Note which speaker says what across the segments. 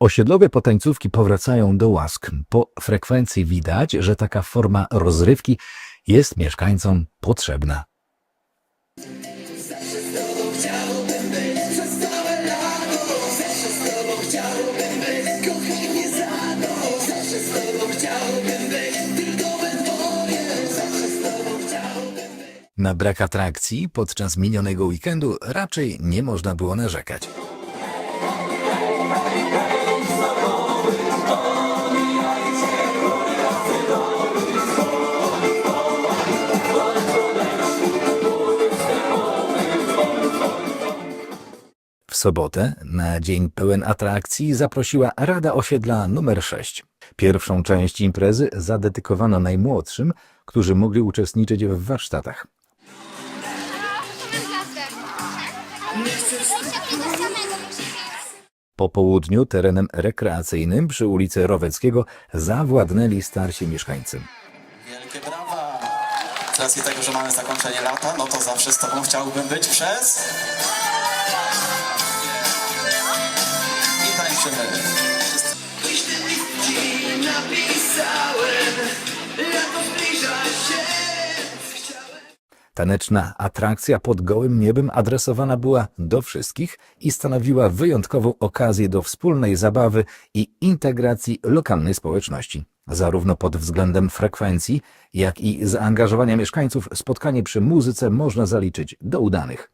Speaker 1: Osiedlowe potańcówki powracają do łask. Po frekwencji widać, że taka forma rozrywki jest mieszkańcom potrzebna. Na brak atrakcji podczas minionego weekendu raczej nie można było narzekać. W sobotę, na dzień pełen atrakcji, zaprosiła Rada Osiedla numer 6. Pierwszą część imprezy zadedykowano najmłodszym, którzy mogli uczestniczyć w warsztatach. Po południu terenem rekreacyjnym przy ulicy Roweckiego zawładnęli starsi mieszkańcy.
Speaker 2: Wielkie brawa! Z racji tego, że mamy zakończenie lata, no to zawsze z Tobą chciałbym być przez...
Speaker 1: Taneczna atrakcja pod gołym niebem adresowana była do wszystkich i stanowiła wyjątkową okazję do wspólnej zabawy i integracji lokalnej społeczności. Zarówno pod względem frekwencji, jak i zaangażowania mieszkańców spotkanie przy muzyce można zaliczyć do udanych.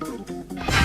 Speaker 1: Thank you.